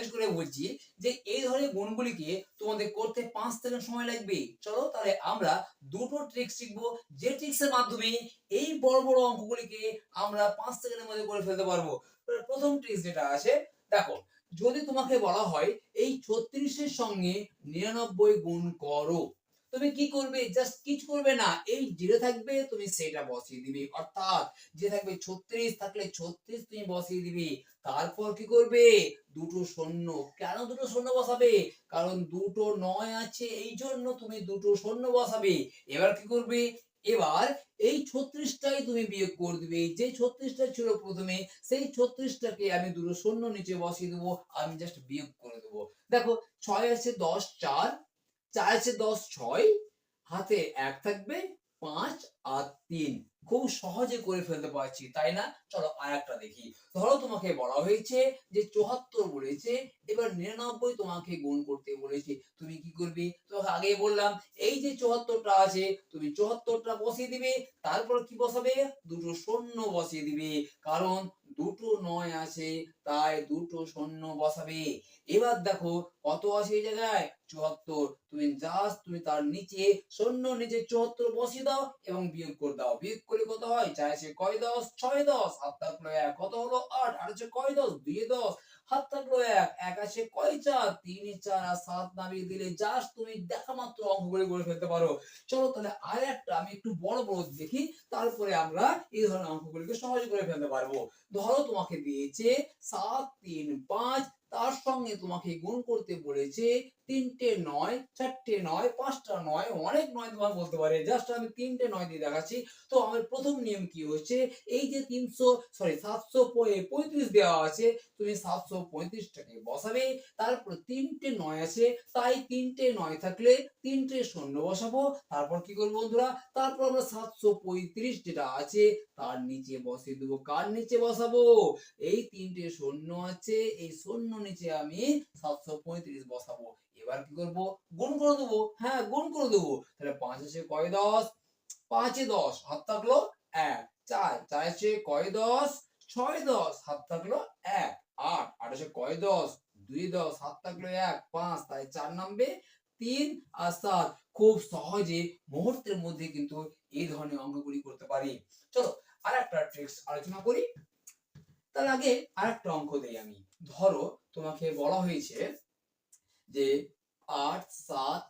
Challenge করে বলছি যে এই ধরনের গুণগুলিকে তোমাদের করতে পাঁচ থেকে সময় লাগবে। চলো তাহলে আমরা দুটো ট্রিক্স শিখব যে ট্রিক্সের মাধ্যমে এই বড় বড় অঙ্কগুলিকে আমরা পাঁচ সেকেন্ডের মধ্যে করে ফেলতে পারব। প্রথম ট্রিক্স যেটা আছে দেখো, যদি তোমাকে বলা হয় এই ছত্রিশের সঙ্গে নিরানব্বই গুণ করো তুমি কি করবে? জাস্ট কিছু করবে না। এই জিরো থাকবে, তুমি সেটা বসিয়ে দিবে। অর্থাৎ যে থাকবে ছত্রিশ, থাকলে ছত্রিশ তুমি বসিয়ে দিবে। তারপর কি করবে? দুটো শূন্য কেন দুটো শূন্য বসাবে? কারণ দুটো নয় আছে, এই জন্য তুমি দুটো শূন্য বসাবে। এবার কি করবে? এবার এই ছত্রিশটাই তুমি বিয়োগ করে দিবে। যে ছত্রিশটা ছিল প্রথমে, সেই ছত্রিশটাকে আমি দুটো শূন্য নিচে বসিয়ে দেবো। আমি জাস্ট বিয়োগ করে দেবো। দেখো, ছয় আছে দশ, চার চার আছে দশ ছয়, হাতে এক থাকবে, পাঁচ আর তিন। খুব সহজে করে ফেলতে পারছি, তাই না? চলো আর একটা দেখি। ধরো তোমাকে বলা হয়েছে যে চুয়াত্তর বলেছে, এবার নিরানব্বই তোমাকে গুণ করতে বলেছে। তুমি কি করবে? তোমাকে আগেই বললাম, এই যে চুয়াত্তরটা আছে, তুমি চুয়াত্তরটা বসিয়ে দিবে, তারপর কি বসাবে? দুটো শূন্য বসিয়ে দিবে। কারণ দুটো নয় আছে তাই দুটো শূন্য বসাবে। এবার দেখো কত আছে এই জায়গায়? চুয়াত্তর। তুমি জাস্ট তুমি তার নিচে শূন্য, নিচে চুয়াত্তর বসিয়ে দাও এবং বিয়োগ করে দাও। বিয়োগ করে কত হয়? চার কয় দশ? ছয় দশ। আর তারপরে কত হলো? আট। আর হচ্ছে কয় দশ? দুই দশ। তুমি দেখা মাত্র অঙ্কগুলি করে ফেলতে পারো। চলো তাহলে আর একটা আমি একটু বড় বড় দেখি, তারপরে আমরা এই ধরনের অঙ্কগুলিকে সহজ করে ফেলতে পারব। ধরো তোমাকে দিয়েছে সাত, তিন, পাঁচ সঙ্গে তোমাকে গুণ করতে বলেছে। তিনটে নয়, চারটে নয়, পাঁচটা নয়, অনেক নয় তোমার বলতে পারে। জাস্ট আমি তিনটে নয় দিয়ে দেখাচ্ছি। তো আমার প্রথম নিয়ম কি হচ্ছে? এই যে তিনশো সরি সাতশো পঁয়ত্রিশ দেওয়া আছে, তুমি সাতশো পঁয়ত্রিশটাকে বসাবে। তারপর তিনটে নয় আছে, তাই তিনটে নয় থাকলে তিনটে শূন্য বসাবো। তারপর কি করব বন্ধুরা? তারপর আমরা সাতশো পঁয়ত্রিশ যেটা আছে, তার নিচে বসিয়ে দেবো। কার নিচে বসাবো? এই তিনটে শূন্য আছে, এই শূন্য নিচে আমি সাতশো পঁয়ত্রিশ বসাবো। এবার কি করব? গুণ করে দেবো। হ্যাঁ গুণ করে দেবো। তাহলে পাঁচ আছে কয় দশ? পাঁচে দশ। হাত থাকল এক। চার। চার আছে কয় দশ? ছয় দশ। হাত থাকল এক। আট। আট আছে কয় দশ? দুই দশ। হাত থাকল এক। পাঁচ। তাই চার নামবে তিন আর সাত। খুব সহজে মুহূর্তের মধ্যে কিন্তু এই ধরনের অঙ্কগুলি করতে পারি। চলো আর একটা ট্রিক্স আলোচনা করি। তার আগে আর একটা অঙ্ক দেই আমি। ধরো তোমাকে বলা হয়েছে যে আট সাত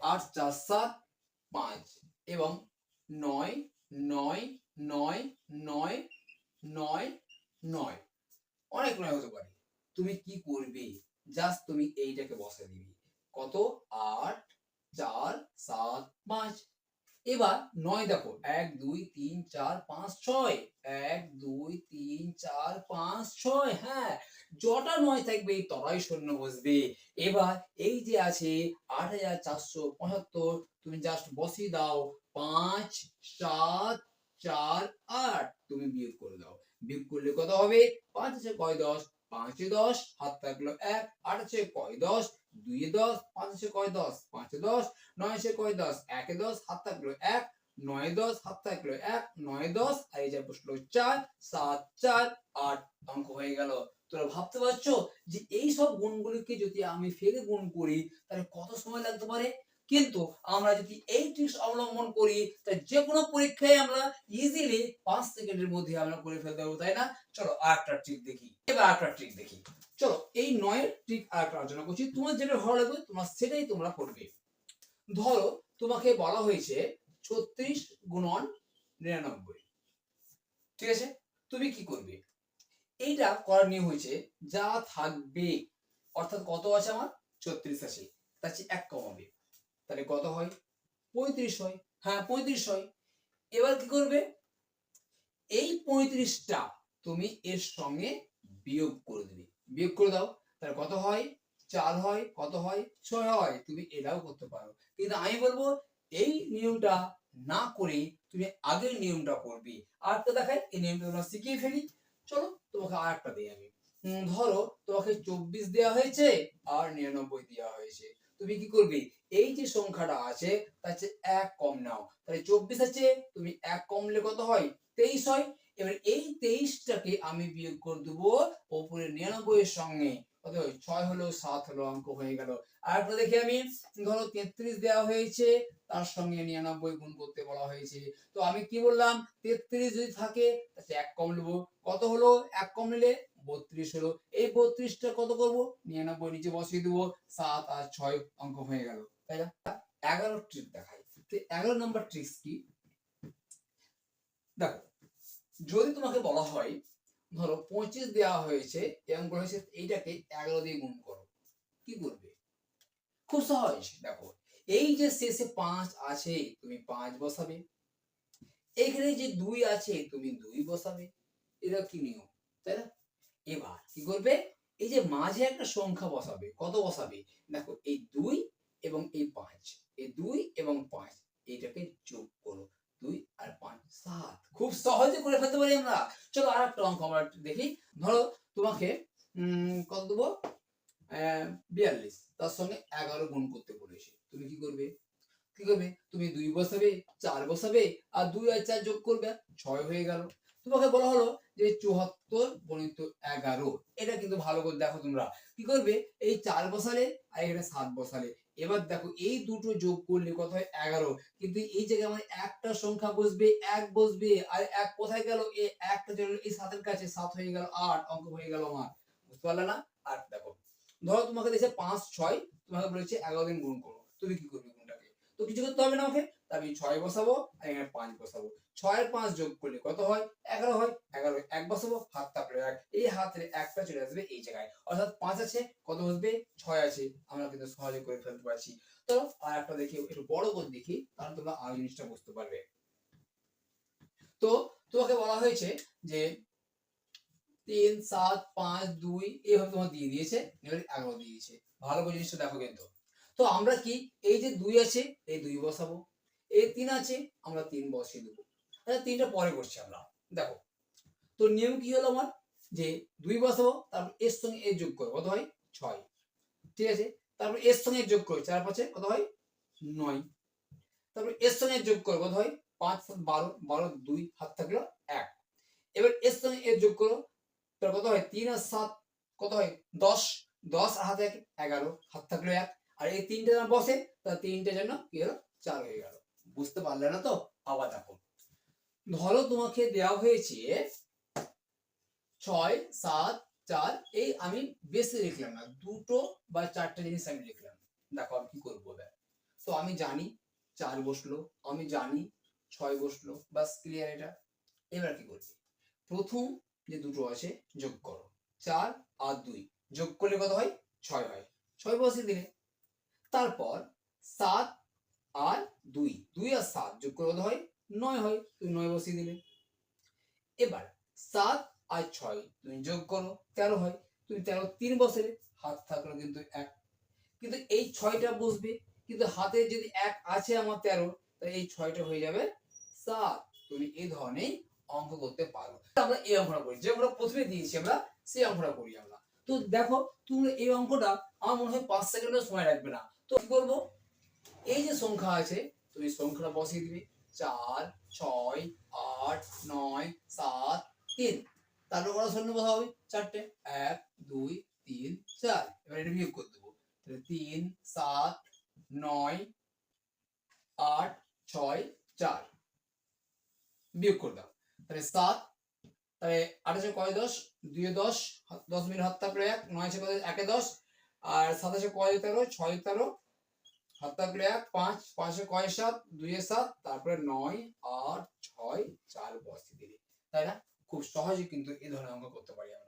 আট চার সাত পাঁচ এবং নয় নয় নয় নয় নয় নয়। অনেক নয় হতে পারে। তুমি কি করবে? জাস্ট তুমি এইটাকে বসে দিবে। কত? আট, চার, সাত, পাঁচ। এবার নয় দেখো। এক, দুই, তিন, চার, পাঁচ, ছয়। এক, দুই, তিন, চার, পাঁচ, ছয়। হ্যাঁ যটা নয় থাকবে, তরাই শূন্য বসবে। এবার এই যে আছে আট হাজার চারশো পঁচাত্তর, তুমি জাস্ট বসিয়ে দাও। পাঁচ, সাত, চার, আট, তুমি বিয়োগ করে দাও। বিয়োগ করলে কত হবে? পাঁচ আছে কয় দশ? পাঁচে দশ হাত থাকল এক, আট আছে কয় দশ, দুই দশ, পাঁচ আছে কয় দশ? পাঁচে দশ, নয় আছে কয় দশ? একে দশ হাত থাকল এক নয় দশ হাত থাকল এক, নয় দশ আর এই যে বসল চার, সাত চার, আট অঙ্ক হয়ে গেল। তোরা ভাবতে পারছ যে এই সব গুণগুলিকে যদি আমি ফেলে গুণ করি, তাহলে কত সময় লাগতে পারে? কিন্তু আমরা যদি এই ট্রিক্স অবলম্বন করি, তাহলে যে কোনো পরীক্ষায় আমরা ইজিলি পাঁচ সেকেন্ডের মধ্যে আমরা করে ফেলতে পারব, তাই না? চলো আর একটা ট্রিক দেখি। এবার একটা ট্রিক দেখি। চলো, এই নয়ের ট্রিক আর একটা আলোচনা করছি। তোমার যেটা ভালো লাগবে, তোমার সেটাই তোমরা করবে। ধরো, তোমাকে বলা হয়েছে ছত্রিশ গুণন নিরানব্বই। ঠিক আছে? তুমি কি করবে? এইটা করার নিয়ম হয়েছে, যা থাকবে, অর্থাৎ কত আছে আমার? ছত্রিশ আছে। তার চেয়ে এক কমাবে তাহলে কত হয়? পঁয়ত্রিশ হয়। হ্যাঁ পঁয়ত্রিশ হয়। এবার কি করবে? এই পঁয়ত্রিশটা তুমি এর সঙ্গে বিয়োগ করে দেবে। বিয়োগ করে দাও। তাহলে কত হয়? চার হয়। কত হয়? ছয় হয়। তুমি এটাও করতে পারো। কিন্তু আমি বলব এই নিয়মটা না করে তুমি আগের নিয়মটা করবে। আর তো দেখাই, এই নিয়মটা তোমরা শিখিয়ে ফেলি। চলো, তোমাকে আর একটা দিই আমি। ধরো, তোমাকে চব্বিশ দেওয়া হয়েছে, আর নিরানব্বই দেওয়া হয়েছে। তুমি কি করবে? এই যে সংখ্যাটা আছে, তার চেয়ে এক কম নাও। তাহলে চব্বিশ আছে, তুমি এক কমলে কত হয়? তেইশ হয়। এবার এই তেইশটাকে আমি বিয়োগ করে দেবো ওপরে নিরানব্বই এর সঙ্গে। হয় ছয় হলো, সাত হলো, অঙ্ক হয়ে গেল। আর দেখি আমি, ধরো তেত্রিশ দেওয়া হয়েছে, তার সঙ্গে নিরানব্বই গুণ করতে বলা হয়েছে। তো আমি কি বললাম, তেত্রিশ যদি থাকে এক কম নেব। কত হলো? এক কম নিলে বত্রিশ হলো। এই বত্রিশটা কত করব? নিরানব্বই নিচে বসিয়ে দেবো। সাত আর ছয় অঙ্ক হয়ে গেল। তাই না? এগারো ট্রিক দেখাই। এগারো নম্বর ট্রিক্স কি? দেখো, যদি তোমাকে বলা হয় ধরো পঁচিশ দেওয়া হয়েছে, এবং হয়েছে এইটাকে এগারো দিয়ে গুণ করো। কি করবে? খুব সহজ। দেখো, এই যে শেষে পাঁচ আছে, তুমি পাঁচ বসাবে। এখানে যে দুই আছে, তুমি দুই বসাবে। এটা কি নিয়ম? তাই না? এবার কি করবে? এই যে মাঝে একটা সংখ্যা বসাবে, কত বসাবে? দেখো, এই দুই এবং এই পাঁচ। এই দুই এবং পাঁচ, এইটাকে যোগ করো। দুই আর পাঁচ, সাত। খুব সহজে করে ফেলতে পারি আমরা। চলো আর একটা অঙ্ক আমরা দেখি। ধরো তোমাকে কত দেবো? বিয়াল্লিশ। তার সঙ্গে এগারো গুণ করতে বলেছে। তুমি কি করবে? কি করবে? তুমি দুই বসাবে, চার বসাবে, আর দুই আর চার যোগ করবে, ছয় হয়ে গেল। তোমাকে বলা হলো যে চুয়াত্তর গণিত এগারো। এটা কিন্তু ভালো করে দেখো তোমরা। কি করবে? এই চার বসালে আর এখানে সাত বসালে। এবার দেখো, এই দুটো যোগ করলে কত হয়? এগারো। কিন্তু এই জায়গায় আমার একটা সংখ্যা বসবে, এক বসবে, আর এক কোথায় গেল? এই একটা চলে এই সাতের কাছে সাত হয়ে গেল, আট অঙ্ক হয়ে গেল আমার। বুঝতে পারলে না? আর দেখো, ধরো তোমাকে দিয়েছে পাঁচ, ছয়, তোমাকে বলেছে এগারো দিন গুণ করো। তুমি কি করবে গুণটাকে? তো কিছু করতে হবে না আমাকে? আমি ছয় বসাবো আর এখানে পাঁচ বসাবো। ছয়ের পাঁচ যোগ করলে কত হয়? এগারো হয়। এগারো এক বসাবো, হাত তাপরে এক। এই হাতের একটা চলে আসবে এই জায়গায়। অর্থাৎ পাঁচ আছে, কত বসবে? ছয় আছে। আমরা কিন্তু সহজে করে ফেলতে পারছি। তো আর একটা দেখি, একটু বড় করে দেখি, তাহলে তোমরা আরও জিনিসটা বুঝতে পারবে। তো তোমাকে বলা হয়েছে যে তিন, সাত, পাঁচ, দুই, এইভাবে তোমার দিয়ে দিয়েছে এবার এগারো দিয়েছে। ভালো করে জিনিসটা দেখো কিন্তু। তো আমরা কি এই যে দুই আছে, এই দুই বসাবো। এই তিন আছে, আমরা তিন বসিয়ে দেবো। আচ্ছা তিনটা পরে করছি আমরা। দেখো তো নিয়ম কি হলো আমার? যে দুই বসাবো, তারপর এর সঙ্গে এর যোগ করো কত হয়? ছয়। ঠিক আছে? তারপর এর সঙ্গে যোগ করো। চার পাঁচে কত হয়? নয়। তারপর এর সঙ্গে যোগ করো কত হয়? পাঁচ, সাত, বারো। বারো, দুই, হাত থাকল এক। এবার এর সঙ্গে এর যোগ করো, তাহলে কত হয়? তিন আর সাত কত হয়? দশ। দশ হাতে এক, এগারো। হাত থাকল এক। আর এই তিনটে যেন বসে তা তিনটে যেন কি হলো? চার হয়ে গেল। বুঝতে পারলে না তো? আবার দেখো। ধরো তোমাকে দেওয়া হয়েছে ছয়, সাত, চার, এই আমি বেশি লিখলাম না, দুটো বা চারটে জিনিস আমি লিখলাম। দেখো আমি কি করব তো আমি জানি চার বসল, আমি জানি ছয় বসল, বাস ক্লিয়ার এটা। এবার কি করবে? প্রথম যে দুটো আছে, যোগ করো। চার আর দুই। যোগ করলে কত হয়? ছয় হয়। ছয় বসিয়ে দিলে। তারপর সাত আর সাত যোগ করে কত হয়? নয় হয়। তুমি নয় বসিয়ে দিলে। এবার সাত আর ছয় তুমি যোগ করো, তেরো হয়। তুমি তেরো তিন বছরে হাত থাকল কিন্তু এক। কিন্তু এই ছয়টা বসবে, কিন্তু হাতে যদি এক আছে আমার তেরো, তাহলে এই ছয়টা হয়ে যাবে সাত। তুমি এই ধরনের অঙ্ক করতে পারো। আমরা এই অঙ্কটা করি। যে অঙ্কটা প্রথমে দিয়েছি আমরা, সেই অঙ্কটা করি আমরা। তো দেখো তুমি এই অঙ্কটা আমার মনে হয় পাঁচ সেকেন্ডের সময় লাগবে না। তো কি করব? এই যে সংখ্যা আছে তুমি সংখ্যাটা বসিয়ে দিবে। চার, ছয়, আট, নয়, সাত, তিন। তারপর কত শূন্য বসা হবে চারটে। এক, দুই, তিন, চার। এবার এটা বিয়োগ করে দেবো। তাহলে তিন, সাত, নয়, আট, ছয়, চার। বিয়োগ করে দাও। তাহলে সাত, তাহলে আঠাশে কয় দশ? দুই দশ দশ মিনিট হাত তারপরে এক, নয় কত? একে দশ। আর সাতাশে কয় তেরো? ছয় তেরো। হাত তারপরে এক, পাঁচ, পাঁচে কয় সাত, দুইয়ে সাত, তারপরে নয়, আট, ছয়, চার বসে দিলে তাই না? খুব সহজে কিন্তু এই ধরনের অঙ্ক করতে পারি